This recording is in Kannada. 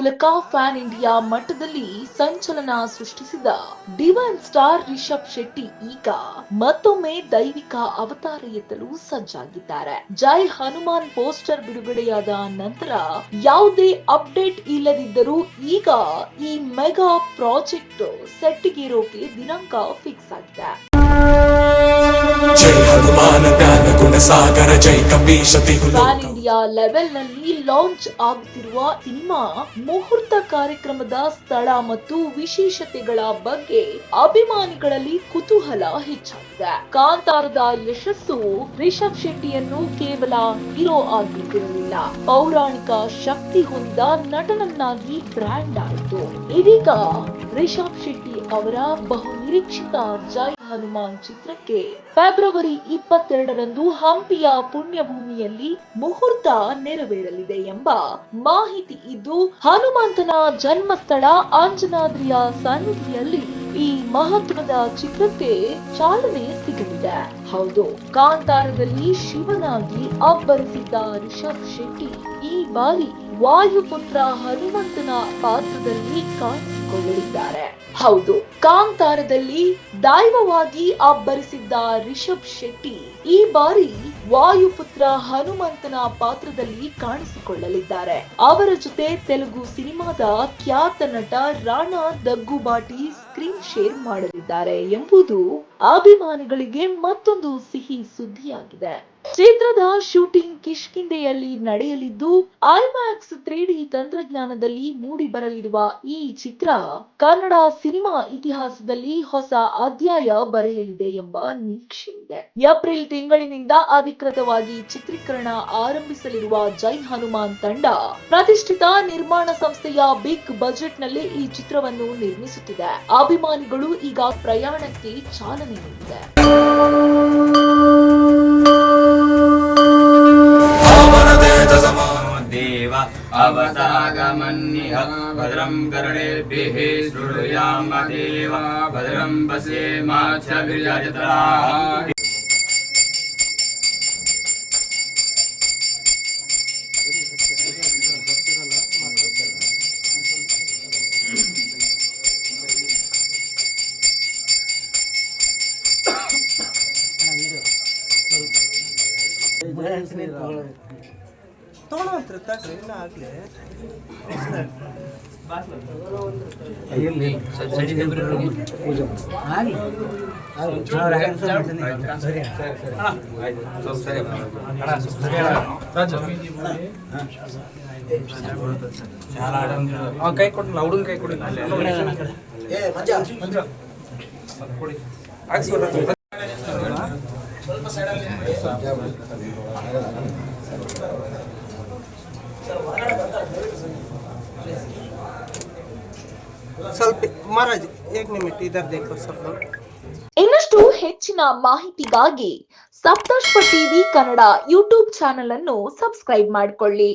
ಮೂಲಕ ಫ್ಯಾನ್ ಇಂಡಿಯಾ ಮಟ್ಟದಲ್ಲಿ ಸಂಚಲನ ಸೃಷ್ಟಿಸಿದ ಡಿವೈನ್ ಸ್ಟಾರ್ ರಿಷಬ್ ಶೆಟ್ಟಿ ಈಗ ಮತ್ತೊಮ್ಮೆ ದೈವಿಕ ಅವತಾರ ಎತ್ತಲು ಸಜ್ಜಾಗಿದ್ದಾರೆ. ಜೈ ಹನುಮಾನ್ ಪೋಸ್ಟರ್ ಬಿಡುಗಡೆಯಾದ ನಂತರ ಯಾವುದೇ ಅಪ್ಡೇಟ್ ಇಲ್ಲದಿದ್ದರೂ ಈಗ ಈ ಮೆಗಾ ಪ್ರಾಜೆಕ್ಟ್ ಸೆಟ್ಟಿಗೇರೋಕೆ ದಿನಾಂಕ ಫಿಕ್ಸ್ ಆಗಿದೆ. ಜೈ ಇಂಡಿಯಾ ಲೆವೆಲ್ನಲ್ಲಿ ಲಾಂಚ್ ಆಗುತ್ತಿರುವ ಸಿನಿಮಾ ಮುಹೂರ್ತ ಕಾರ್ಯಕ್ರಮದ ಸ್ಥಳ ಮತ್ತು ವಿಶೇಷತೆಗಳ ಬಗ್ಗೆ ಅಭಿಮಾನಿಗಳಲ್ಲಿ ಕುತೂಹಲ ಹೆಚ್ಚಾಗಿದೆ. ಕಾಂತಾರದ ಯಶಸ್ಸು ರಿಷಬ್ ಶೆಟ್ಟಿಯನ್ನು ಕೇವಲ ಹೀರೋ ಆಗಿದ್ದಿರಲಿಲ್ಲ. ಪೌರಾಣಿಕ ಶಕ್ತಿ ಹೊಂದಿದ ನಟನನ್ನಾಗಿ ಬ್ರ್ಯಾಂಡ್ ಆಯಿತು. ಇದೀಗ ರಿಷಬ್ ಶೆಟ್ಟಿ ಅವರ ಬಹುನಿರೀಕ್ಷಿತ ಜೈ ಹನುಮಾನ್ ಚಿತ್ರಕ್ಕೆ ಫೆಬ್ರವರಿ ಇಪ್ಪತ್ತೆರಡರಂದು ಹಂಪಿಯ ಪುಣ್ಯಭೂಮಿಯಲ್ಲಿ ಮುಹೂರ್ತ ನೆರವೇರಲಿದೆ ಎಂಬ ಮಾಹಿತಿ ಇದ್ದು, ಹನುಮಂತನ ಜನ್ಮಸ್ಥಳ ಆಂಜನಾದ್ರಿಯ ಸನ್ನಿಧಿಯಲ್ಲಿ ಈ ಮಹತ್ವದ ಚಿತ್ರಕ್ಕೆ ಚಾಲನೆ ಸಿಗಲಿದೆ. ಹೌದು, ಕಾಂತಾರದಲ್ಲಿ ಶಿವನಾಗಿ ಅಬ್ಬರಿಸಿದ್ದ ರಿಷಬ್ ಶೆಟ್ಟಿ ಈ ಬಾರಿ ವಾಯುಪುತ್ರ ಹನುಮಂತನ ಪಾತ್ರದಲ್ಲಿ ಕಾಣಿಸಿಕೊಳ್ಳಲಿದ್ದಾರೆ. ಹೌದು, ಕಾಂತಾರದಲ್ಲಿ ದೈವವಾಗಿ ಅಬ್ಬರಿಸಿದ್ದ ರಿಷಬ್ ಶೆಟ್ಟಿ ಈ ಬಾರಿ ವಾಯುಪುತ್ರ ಹನುಮಂತನ ಪಾತ್ರದಲ್ಲಿ ಕಾಣಿಸಿಕೊಳ್ಳಲಿದ್ದಾರೆ. ಅವರ ಜೊತೆ ತೆಲುಗು ಸಿನಿಮಾದ ಖ್ಯಾತ ನಟ ರಾಣಾ ದಗ್ಗುಬಾಟಿ ಸ್ಕ್ರೀನ್ ಶೇರ್ ಮಾಡಲಿದ್ದಾರೆ ಎಂಬುದು ಅಭಿಮಾನಿಗಳಿಗೆ ಮತ್ತೊಂದು ಸಿಹಿ ಸುದ್ದಿಯಾಗಿದೆ. ಚಿತ್ರದ ಶೂಟಿಂಗ್ ಕಿಷ್ಕಿಂದೆಯಲ್ಲಿ ನಡೆಯಲಿದ್ದು, ಐಮ್ಯಾಕ್ಸ್ ತ್ರೀ ಡಿ ತಂತ್ರಜ್ಞಾನದಲ್ಲಿ ಮೂಡಿ ಬರಲಿರುವ ಈ ಚಿತ್ರ ಕನ್ನಡ ಸಿನಿಮಾ ಇತಿಹಾಸದಲ್ಲಿ ಹೊಸ ಅಧ್ಯಾಯ ಬರೆಯಲಿದೆ ಎಂಬ ನಿರೀಕ್ಷೆ ಇದೆ ಏಪ್ರಿಲ್ ತಿಂಗಳಿನಿಂದ ಅಧಿಕೃತವಾಗಿ ಚಿತ್ರೀಕರಣ ಆರಂಭಿಸಲಿರುವ ಜೈ ಹನುಮಾನ್ ತಂಡ ಪ್ರತಿಷ್ಠಿತ ನಿರ್ಮಾಣ ಸಂಸ್ಥೆಯ ಬಿಗ್ ಬಜೆಟ್ನಲ್ಲಿ ಈ ಚಿತ್ರವನ್ನು ನಿರ್ಮಿಸುತ್ತಿದೆ. ಅಭಿಮಾನಿಗಳು ಈಗ ಪ್ರಯಾಣಕ್ಕೆ ಚಾಲನೆ ನೀಡಿದೆ गमन्निह। भद्रम् कर्णेभिः शृणुयामदेव भद्रम् पश्येमाक्षभिर्यजतराः Thank you. ತೊಗೊಳಂತ್ರಿ ತಡ್ರಿ ಇನ್ನೂ ಆಗ್ಲಿ. ಕೈ ಕೊಡ್ಲ ಹುಡುಗನ ಕೈ ಕೊಡಿ. ಸ್ವಲ್ಪ ಮಹಾರಾಜ್, ಏಕ್ ನಿಮಿಟ್ ಸ್ವಲ್ಪ ಇನ್ನಷ್ಟು ಹೆಚ್ಚಿನ ಮಾಹಿತಿಗಾಗಿ Saptashva TV Kannada YouTube channel ಅನ್ನು ಸಬ್ಸ್ಕ್ರೈಬ್ ಮಾಡಿಕೊಳ್ಳಿ.